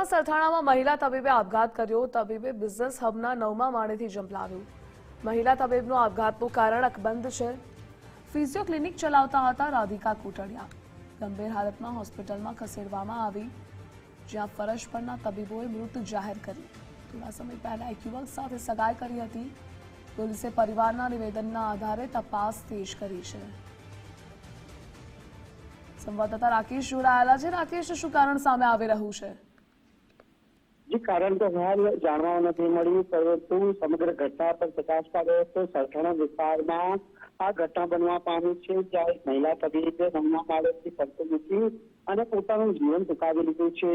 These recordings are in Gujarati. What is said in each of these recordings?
સુરતના સરથાણામાં મહિલા તબીબે આપઘાત કર્યો. તબીબે બિઝનેસ હબના નવમા માળેથી જંપલાવ્યું મહિલા તબીબનું આપઘાતનું કારણ અકબંધ છે. ફિઝિયો ક્લિનિક ચલાવતા હતા રાધિકા કુટડિયા. ગંભીર હાલતમાં હોસ્પિટલમાં ખસેડવામાં આવી, જ્યાં ફરજ પરના તબીબોએ મૃત જાહેર કરી થોડા સમય પહેલા એક યુવક સાથે સગાઈ કરી હતી. પોલીસે પરિવારના નિવેદનના આધારે તપાસ તેજ કરી છે. સંવાદદાતા રાકેશ જોડાયેલા છે. રાકેશ, શું કારણ સામે આવી રહ્યું છે? જે કારણ તો હાલ જાણવા નથી મળ્યું, પરંતુ સમગ્ર ઘટના પર પ્રકાશ પાડ્યો તો સરથાણા વિસ્તારમાં આ ઘટના બનવા પામી છે, જ્યાં એક મહિલા તબીબે નમના બાળકથી પડતો મૂકી અને પોતાનું જીવન ટૂંકાવી લીધું છે.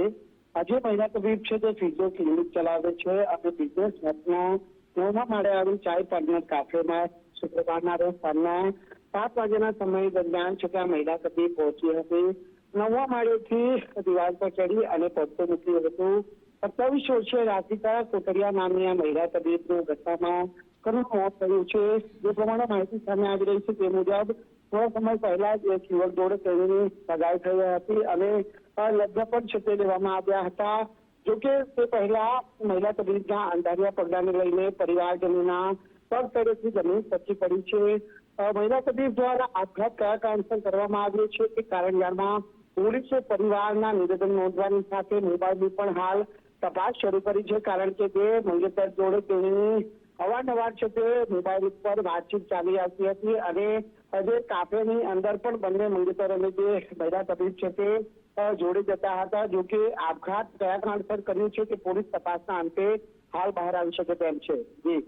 આજે મહિલા તબીબ છે, તે ફિઝો ક્લિનિક ચલાવે છે અને બિઝનેસ હબના નવમા માળે આવેલ ચાય પાર્ટનર કાફેમાં શુક્રવારના રોજ સાંજના સાત વાગ્યાના સમય દરમિયાન છે મહિલા તબીબ પહોંચી હતી. નવમા માળેથી દિવાલ પર ચડી અને પડતો મૂક્યું હતું. સત્યાવીસ વર્ષીય રાધિકા કોટરિયા નામની આ મહિલા તબીબનું ઘટનામાં કરુણ મોત થયું છે. જે પ્રમાણે માહિતી સામે આવી રહી છે તે મુજબ થોડા સમય પહેલા જ એક યુવક જોડે તેની સગાઈ થઈ હતી અને લગ્ન પણ છે તે લેવામાં આવ્યા હતા. જોકે તે પહેલા મહિલા તબીબના અંધારિયા પગલાને લઈને પરિવારજનોના પગ તરફથી જમીન સચી પડી છે. મહિલા તબીબ દ્વારા આપઘાત કયા કારણસર કરવામાં આવ્યો છે તે કારણ જાણવા પોલીસે પરિવારના નિવેદન નોંધવાની સાથે મોબાઈલની પણ હાલ તપાસ શરૂ કરી છે, કારણ કે તે મંગેતર જોડે તેની અવારનવાર છે તે મોબાઈલ ઉપર વાતચીત ચાલી આવતી હતી અને જે કાફેની અંદર પણ બંને મંગેતર અને જે મહિલા તબીબ છે તે જોડે જતા હતા, જો કે આપઘાત કયા કારણસર કર્યું છે કે પોલીસ તપાસના અંતે હાલ બહાર આવી શકે તેમ છે. જી.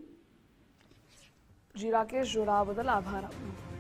જી, રાકેશ જોડાવા બદલ આભાર આપનો.